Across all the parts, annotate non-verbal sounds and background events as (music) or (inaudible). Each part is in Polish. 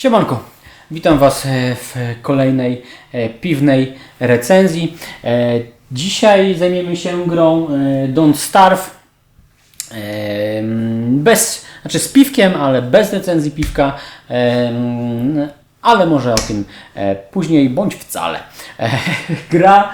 Siemanko, witam Was e, w kolejnej e, piwnej recenzji. E, Dzisiaj zajmiemy się grą Don't Starve. Bez, znaczy z piwkiem, ale bez recenzji piwka. Ale może o tym później, bądź wcale. (laughs) Gra,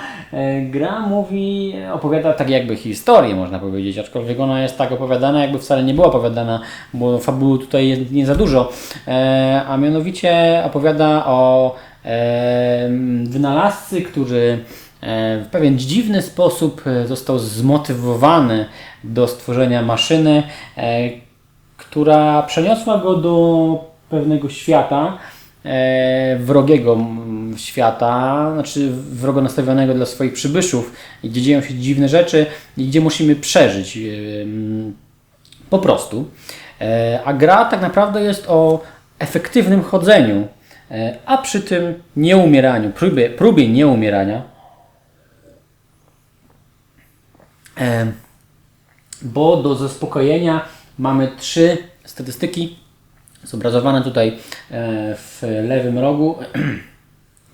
gra mówi, opowiada tak jakby historię, można powiedzieć, aczkolwiek ona jest tak opowiadana, jakby wcale nie była opowiadana, bo fabuły tutaj jest nie za dużo. E, A mianowicie opowiada o e, wynalazcy, który e, w pewien dziwny sposób e, został zmotywowany do stworzenia maszyny, e, która przeniosła go do pewnego świata, e, wrogiego świata, znaczy wrogo nastawionego dla swoich przybyszów, gdzie dzieją się dziwne rzeczy i gdzie musimy przeżyć. e, Po prostu. E, A gra tak naprawdę jest o efektywnym chodzeniu, e, a przy tym nieumieraniu, próbie, próbie nieumierania. Bo do zaspokojenia mamy trzy statystyki zobrazowane tutaj w lewym rogu, (clears throat)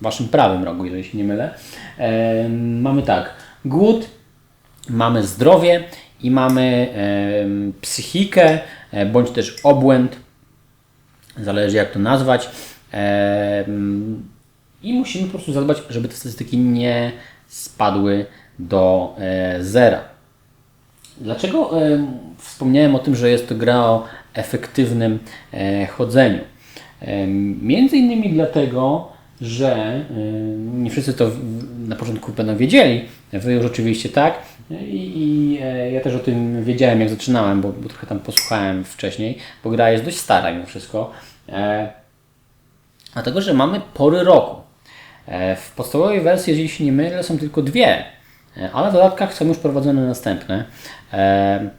waszym prawym rogu, jeżeli się nie mylę. E, Mamy tak, głód, mamy zdrowie i mamy em, psychikę, e, bądź też obłęd, zależy jak to nazwać. Em, I musimy po prostu zadbać, żeby te statystyki nie spadły do e, zera. Dlaczego em, wspomniałem o tym, że jest to gra o efektywnym e, chodzeniu? Em, Między innymi dlatego, że em, nie wszyscy to na początku będą wiedzieli, wy już oczywiście tak i, i e, ja też o tym wiedziałem jak zaczynałem, bo, bo trochę tam posłuchałem wcześniej, bo gra jest dość stara mimo wszystko. E, Dlatego, że mamy pory roku. E, W podstawowej wersji, jeżeli się nie mylę, są tylko dwie, e, ale w dodatkach są już prowadzone następne. E,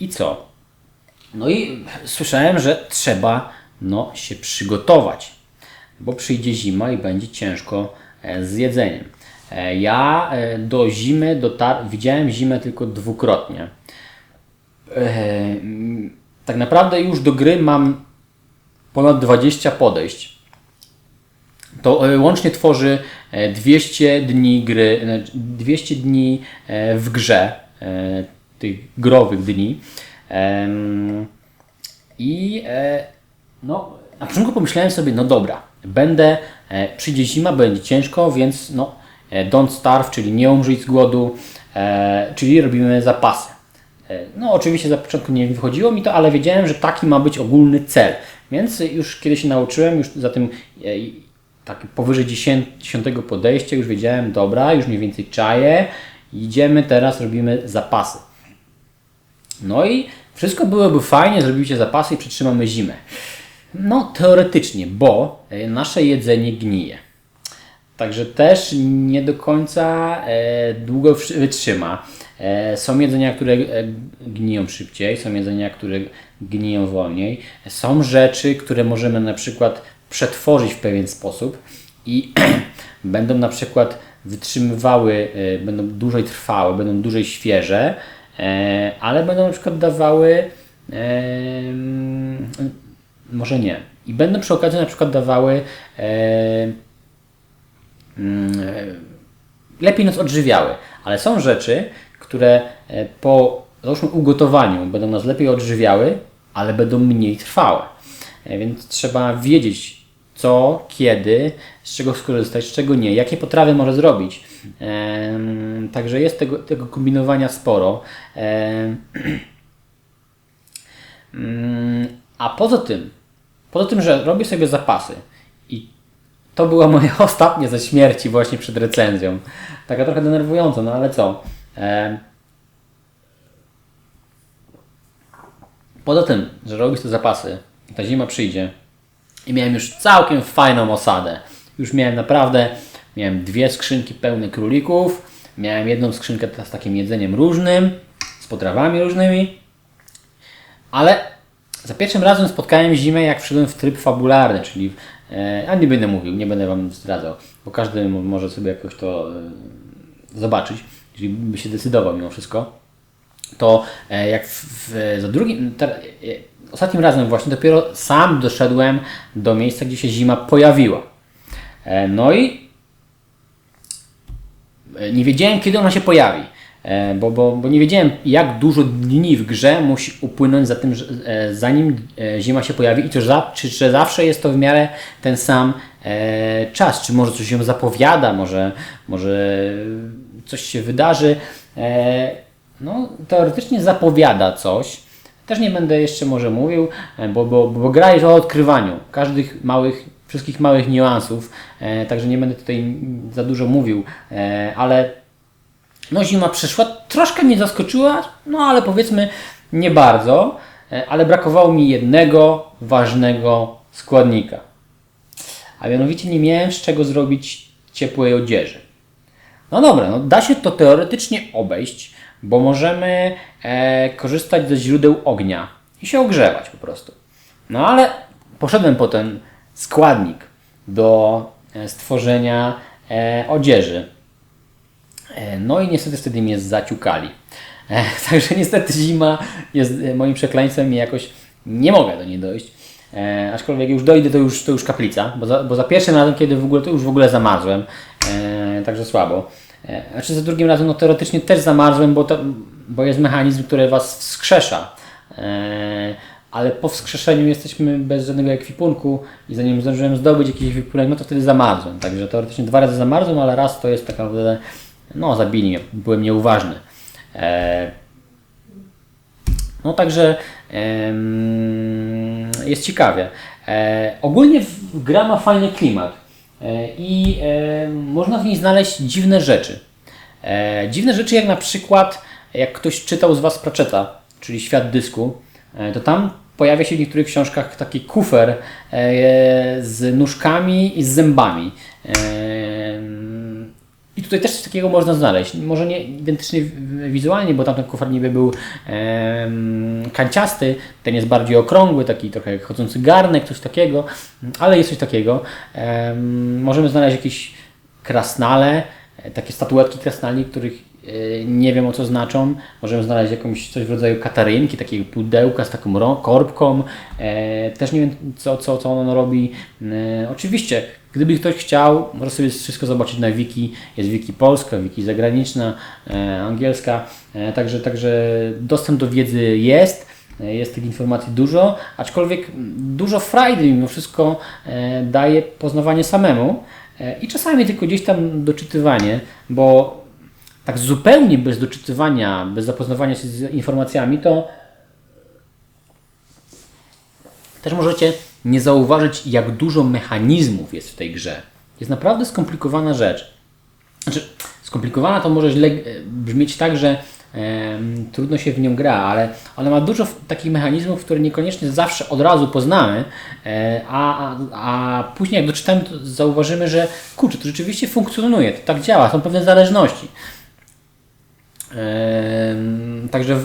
I co? No i słyszałem, że trzeba no, się przygotować, bo przyjdzie zima i będzie ciężko e, z jedzeniem. E, Ja e, do zimy dotar- widziałem zimę tylko dwukrotnie. Mm, Tak naprawdę już do gry mam ponad 20 podejść. To łącznie tworzy e, 200 dni gry, e, 200 dni e, w grze, tych growych dni. I no, na początku pomyślałem sobie, no dobra, będę, e, przyjdzie zima, będzie ciężko, więc no, e, don't starve, czyli nie umrzyj z głodu, e, czyli robimy zapasy. No, oczywiście za początku nie wychodziło mi to, ale wiedziałem, że taki ma być ogólny cel. Więc już kiedy się nauczyłem, już za tym tak powyżej 10, 10 podejścia, już wiedziałem, dobra, już mniej więcej czaję, idziemy teraz, robimy zapasy. No i wszystko byłoby fajnie, zrobicie zapasy i przetrzymamy zimę. No, teoretycznie, bo e, nasze jedzenie gnije. Także też nie do końca e, długo wytrzyma. E, są jedzenia, które gniją szybciej, są jedzenia, które gniją wolniej. Są rzeczy, które możemy na przykład przetworzyć w pewien sposób i (clears throat) będą na przykład wytrzymywały, będą dłużej trwałe, będą dłużej świeże, ale będą na przykład dawały może nie. I będą przy okazji na przykład dawały e, mm, e, lepiej nas odżywiały. Ale są rzeczy, które e, po załóżmy ugotowaniu będą nas lepiej odżywiały, ale będą mniej trwałe. E, Więc trzeba wiedzieć, co, kiedy, z czego skorzystać, z czego nie, jakie potrawy może zrobić. Em, Także jest tego, tego kombinowania sporo. (clears throat) Mm, A poza tym, poza tym, że robię sobie zapasy i to była moja (laughs) ostatnia ze śmierci właśnie przed recenzją. Taka trochę denerwująca, no ale co? Poza tym, że robisz te zapasy, ta zima przyjdzie i miałem już całkiem fajną osadę. Już miałem naprawdę, miałem dwie skrzynki pełne królików, miałem jedną skrzynkę z takim jedzeniem różnym, z potrawami różnymi, ale za pierwszym razem spotkałem zimę, jak wszedłem w tryb fabularny, czyli e, a nie będę mówił, nie będę Wam zdradzał, bo każdy może sobie jakoś to e, zobaczyć, jeżeli by się decydował mimo wszystko. to e, jak w, za drugim, te, e, ostatnim razem właśnie dopiero sam doszedłem do miejsca, gdzie się zima pojawiła. No i nie wiedziałem, kiedy ona się pojawi. E, Bo, bo, bo nie wiedziałem, jak dużo dni w grze musi upłynąć za tym, e, zanim e, zima się pojawi i czy, czy, czy zawsze jest to w miarę ten sam czas, czy może coś się zapowiada, może, może coś się wydarzy. No, teoretycznie zapowiada coś. Też nie będę jeszcze może mówił, bo, bo, bo gra jest o odkrywaniu każdych małych, wszystkich małych niuansów, także nie będę tutaj za dużo mówił, ale no zima przyszła, troszkę mnie zaskoczyła, no ale powiedzmy nie bardzo, e, ale brakowało mi jednego ważnego składnika. A mianowicie nie miałem z czego zrobić ciepłej odzieży. No dobra, no da się to teoretycznie obejść, bo możemy e, korzystać ze źródeł ognia i się ogrzewać po prostu. No ale poszedłem po ten składnik do e, stworzenia e, odzieży. E, No i niestety wtedy mnie zaciukali. E, (laughs) Także niestety zima jest e, moim przekleństwem i jakoś nie mogę do niej dojść. E, aczkolwiek już dojdę, to już, to już kaplica, bo za, bo za pierwszym razem, kiedy w ogóle, to już w ogóle zamarzłem. E, także słabo. E, znaczy za drugim razem, no teoretycznie też zamarzłem, bo, to, bo jest mechanizm, który Was wskrzesza. E, ale po wskrzeszeniu jesteśmy bez żadnego ekwipunku i zanim zdążyłem zdobyć jakiś ekwipunek, no to wtedy zamarzłem. Także teoretycznie dwa razy zamarzłem, ale raz to jest tak naprawdę, no zabili mnie, byłem nieuważny. E, no także jest ciekawie. E, ogólnie gra ma fajny klimat e, i można w niej znaleźć dziwne rzeczy. Dziwne rzeczy jak na przykład, jak ktoś czytał z Was Pratchetta, czyli Świat Dysku, to tam pojawia się w niektórych książkach taki kufer z nóżkami i z zębami. I tutaj też coś takiego można znaleźć. Może nie identycznie wizualnie, bo tamten kufer niby był kanciasty, ten jest bardziej okrągły, taki trochę jak chodzący garnek, coś takiego, ale jest coś takiego. Em, możemy znaleźć jakieś krasnale, e, takie statuetki krasnali, których e, nie wiem o co znaczą. Możemy znaleźć jakąś coś w rodzaju katarynki, takiego pudełka z taką korbką. E, też nie wiem co, co, co ono robi. Oczywiście, gdyby ktoś chciał, może sobie wszystko zobaczyć na wiki. Jest wiki polska, wiki zagraniczna, e, angielska. E, także, także dostęp do wiedzy jest. E, Jest tych informacji dużo, aczkolwiek dużo frajdy mimo wszystko e, daje poznawanie samemu e, i czasami tylko gdzieś tam doczytywanie, bo tak zupełnie bez doczytywania, bez zapoznawania się z informacjami, to też możecie nie zauważyć, jak dużo mechanizmów jest w tej grze. Jest naprawdę skomplikowana rzecz. Znaczy, skomplikowana to może źle e, brzmieć tak, że em, trudno się w nią gra, ale ona ma dużo takich mechanizmów, które niekoniecznie zawsze od razu poznamy, e, a, a, później jak doczytamy, to zauważymy, że kurczę, to rzeczywiście funkcjonuje, to tak działa, są pewne zależności. Em, Także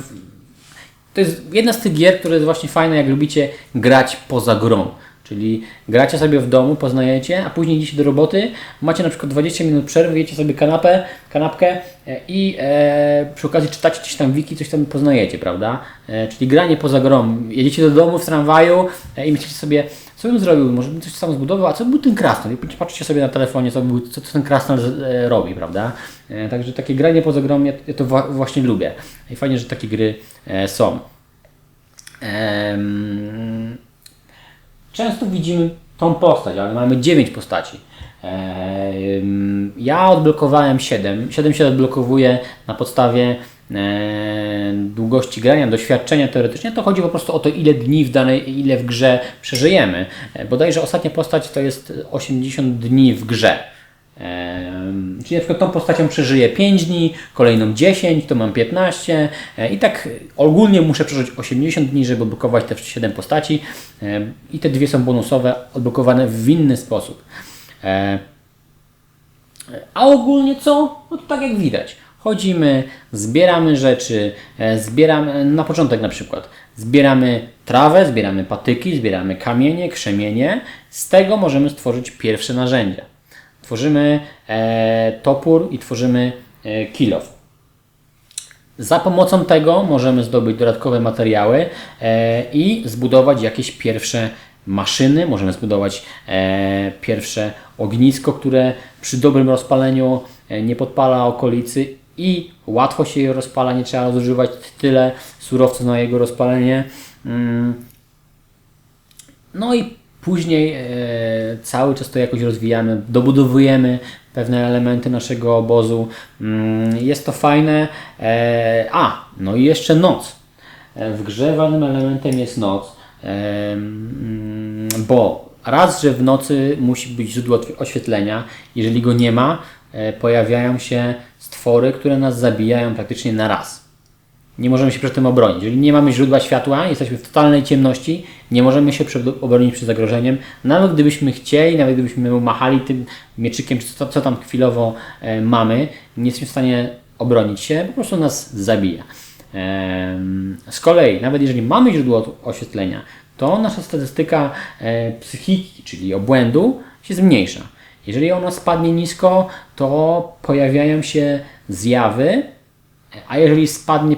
to jest jedna z tych gier, które jest właśnie fajne, jak lubicie grać poza grą. Czyli gracie sobie w domu, poznajecie, a później idziecie do roboty, macie na przykład 20 minut przerwy, jecie sobie kanapę, kanapkę e, i e, przy okazji czytacie coś tam wiki, coś tam poznajecie, prawda? E, czyli granie poza grą. Jedziecie do domu w tramwaju e, i myślicie sobie, co bym zrobił, może bym coś sam zbudował, a co by był ten krasnal? I patrzycie sobie na telefonie, co, by był, co, co ten krasnal e, robi, prawda? E, także takie granie poza grą, ja, ja to wa- właśnie lubię. I fajnie, że takie gry e, są. Często widzimy tą postać, ale mamy 9 postaci. Ja odblokowałem 7. 7 się odblokowuje na podstawie e, długości grania, doświadczenia teoretycznie. To chodzi po prostu o to, ile dni w danej, ile w grze przeżyjemy. E, Bodajże ostatnia postać to jest 80 dni w grze. Czyli na przykład tą postacią przeżyję 5 dni, kolejną 10, to mam 15 e, i tak ogólnie muszę przeżyć 80 dni, żeby odblokować te 7 postaci i te dwie są bonusowe, odblokowane w inny sposób. E, A ogólnie co? No to tak jak widać. Chodzimy, zbieramy rzeczy, e, zbieramy, na początek na przykład, zbieramy trawę, zbieramy patyki, zbieramy kamienie, krzemienie. Z tego możemy stworzyć pierwsze narzędzia. Tworzymy e, topór i tworzymy e, kilof. za pomocą tego możemy zdobyć dodatkowe materiały e, i zbudować jakieś pierwsze maszyny, możemy zbudować pierwsze ognisko, które przy dobrym rozpaleniu nie podpala okolicy i łatwo się je rozpala, nie trzeba zużywać tyle surowców na jego rozpalenie. Mm. No i później e, cały czas to jakoś rozwijamy, dobudowujemy pewne elementy naszego obozu. Mm, jest to fajne. E, a, no i jeszcze noc. E, w grze ważnym elementem jest noc, mm, bo raz, że w nocy musi być źródło oświetlenia. Jeżeli go nie ma, pojawiają się stwory, które nas zabijają praktycznie na raz. Nie możemy się przed tym obronić. Jeżeli nie mamy źródła światła, jesteśmy w totalnej ciemności, nie możemy się przed, obronić przed zagrożeniem. Nawet gdybyśmy chcieli, nawet gdybyśmy machali tym mieczykiem, czy co, co tam chwilowo e, mamy, nie jesteśmy w stanie obronić się, po prostu nas zabija. E, z kolei, nawet jeżeli mamy źródło oświetlenia, to nasza statystyka e, psychiki, czyli obłędu, się zmniejsza. Jeżeli ona spadnie nisko, to pojawiają się zjawy, a jeżeli spadnie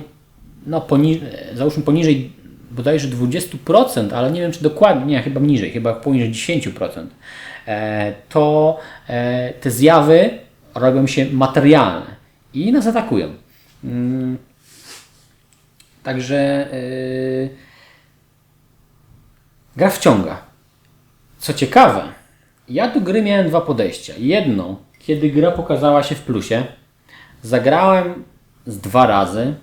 no poni załóżmy poniżej bodajże 20%, ale nie wiem czy dokładnie, nie, chyba niżej, chyba poniżej 10%, e, to e, te zjawy robią się materialne i nas atakują. Mm. Także yy, gra wciąga. Co ciekawe, ja do gry miałem dwa podejścia. Jedno, kiedy gra pokazała się w plusie, zagrałem z dwa razy,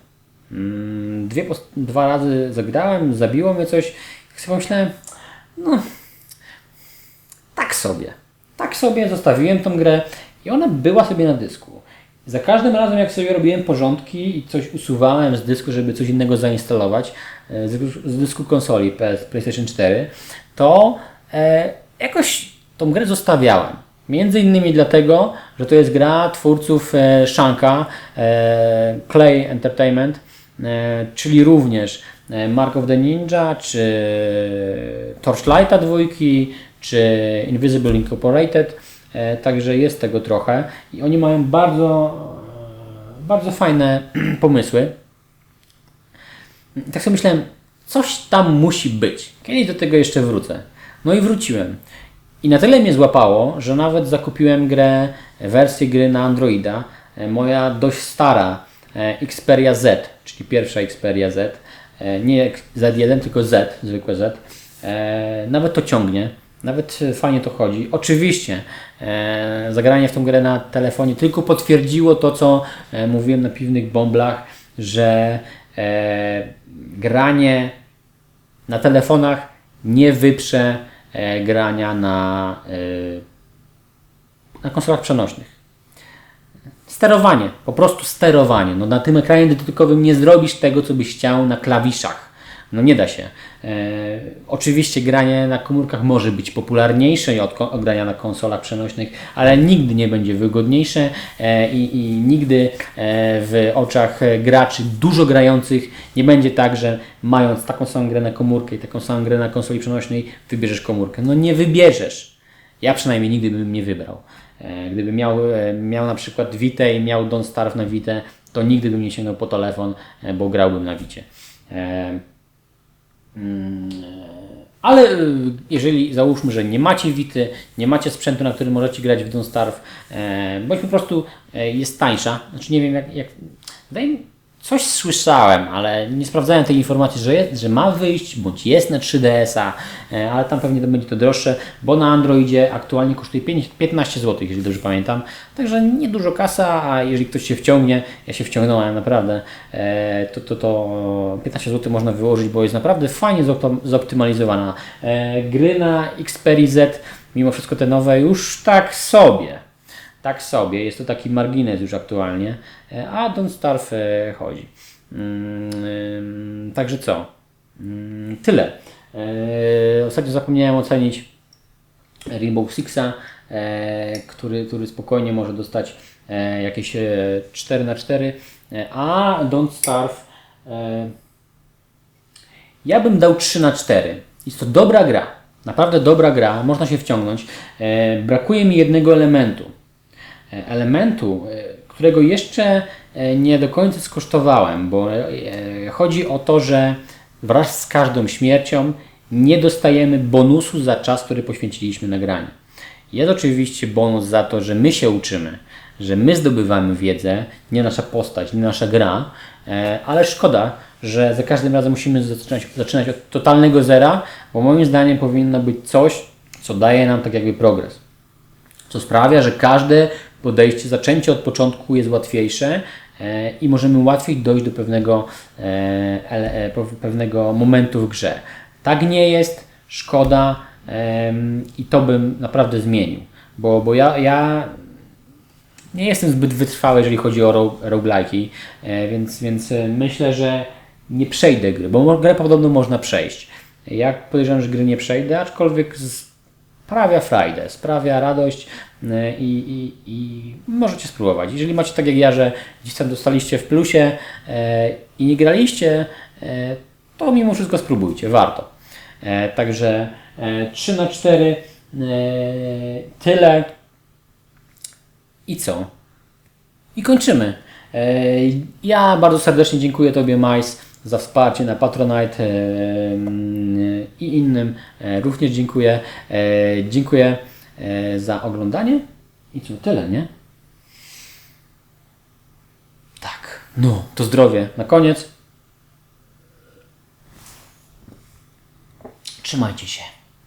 dwie, dwa razy zagrałem, zabiło mnie coś. Tak sobie pomyślałem, no, tak sobie. Tak sobie zostawiłem tą grę i ona była sobie na dysku. Za każdym razem, jak sobie robiłem porządki i coś usuwałem z dysku, żeby coś innego zainstalować, e, z dysku konsoli PS, PlayStation 4, to e, jakoś tą grę zostawiałem. Między innymi dlatego, że to jest gra twórców e, Shanka, e, Clay Entertainment, czyli również e, Mark of the Ninja, czy Torchlighta dwójki, czy Invisible Incorporated, e, także jest tego trochę i oni mają bardzo, bardzo fajne (clears throat) pomysły. Tak sobie myślałem, coś tam musi być. Kiedyś do tego jeszcze wrócę. No i wróciłem. I na tyle mnie złapało, że nawet zakupiłem grę, wersję gry na Androida. Moja dość stara Xperia Z czyli pierwsza Xperia Z, e, nie Z1, tylko Z, zwykłe Z. E, nawet to ciągnie, nawet fajnie to chodzi. Oczywiście e, zagranie w tą grę na telefonie tylko potwierdziło to, co mówiłem na piwnych bąblach, że granie na telefonach nie wyprze grania na, na konsolach przenośnych. Sterowanie, po prostu sterowanie. No, na tym ekranie dotykowym nie zrobisz tego, co byś chciał na klawiszach. No nie da się. E, oczywiście granie na komórkach może być popularniejsze od, od grania na konsolach przenośnych, ale nigdy nie będzie wygodniejsze e, i, i, nigdy e, w oczach graczy dużo grających nie będzie tak, że mając taką samą grę na komórkę i taką samą grę na konsoli przenośnej wybierzesz komórkę. No nie wybierzesz. Ja przynajmniej nigdy bym nie wybrał. E, gdyby miał, e, miał na przykład Vita i miał Don't Starve na Vita, to nigdy bym nie sięgnął po telefon, e, bo grałbym na Vicie. Mm, ale jeżeli załóżmy, że nie macie Wity, nie macie sprzętu, na którym możecie grać w Don't Starve, bądź po prostu jest tańsza, znaczy nie wiem jak, jak Coś słyszałem, ale nie sprawdzałem tej informacji, że, jest, że ma wyjść, bądź jest na 3DS-a, e, ale tam pewnie to będzie to droższe, bo na Androidzie aktualnie kosztuje 5, 15 zł, jeżeli dobrze pamiętam. Także niedużo kasa, a jeżeli ktoś się wciągnie, ja się wciągnąłem naprawdę, e, to, to, to 15 zł można wyłożyć, bo jest naprawdę fajnie zoptymalizowana. E, gry na Xperia Z, mimo wszystko te nowe, już tak sobie tak sobie, jest to taki margines już aktualnie, e, a Don't Starve e, chodzi. Mm, także co? Mm, tyle. E, ostatnio zapomniałem ocenić Rainbow Sixa, który, który spokojnie może dostać jakieś 4 na 4 a Don't Starve ja bym dał 3 na 4 Jest to dobra gra, naprawdę dobra gra, można się wciągnąć. Brakuje mi jednego elementu. E, elementu, e, którego jeszcze e, nie do końca skosztowałem, bo chodzi o to, że wraz z każdą śmiercią nie dostajemy bonusu za czas, który poświęciliśmy nagraniu. Jest oczywiście bonus za to, że my się uczymy, że my zdobywamy wiedzę, nie nasza postać, nie nasza gra, ale szkoda, że za każdym razem musimy zaczynać, zaczynać od totalnego zera, bo moim zdaniem powinno być coś, co daje nam tak jakby progres. Co sprawia, że każde podejście, zaczęcie od początku jest łatwiejsze e, i możemy łatwiej dojść do pewnego, e, e, pewnego momentu w grze. Tak nie jest, szkoda i to bym naprawdę zmienił, bo, bo ja, ja nie jestem zbyt wytrwały, jeżeli chodzi o ro- roguelike'i, więc, więc myślę, że nie przejdę gry, bo grę podobno można przejść. Ja podejrzewam, że gry nie przejdę, aczkolwiek sprawia frajdę, sprawia radość i, i, i możecie spróbować. Jeżeli macie tak jak ja, że gdzieś tam dostaliście w plusie e, i nie graliście, e, to mimo wszystko spróbujcie, warto. Także e, 3 na 4 e, tyle. I co? I kończymy. Ja bardzo serdecznie dziękuję Tobie, Majs, za wsparcie na Patronite i innym. Również dziękuję. Dziękuję E, za oglądanie. I co, tyle, nie? Tak. No, to zdrowie. Na koniec. Trzymajcie się.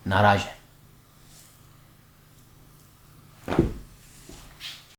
Na razie.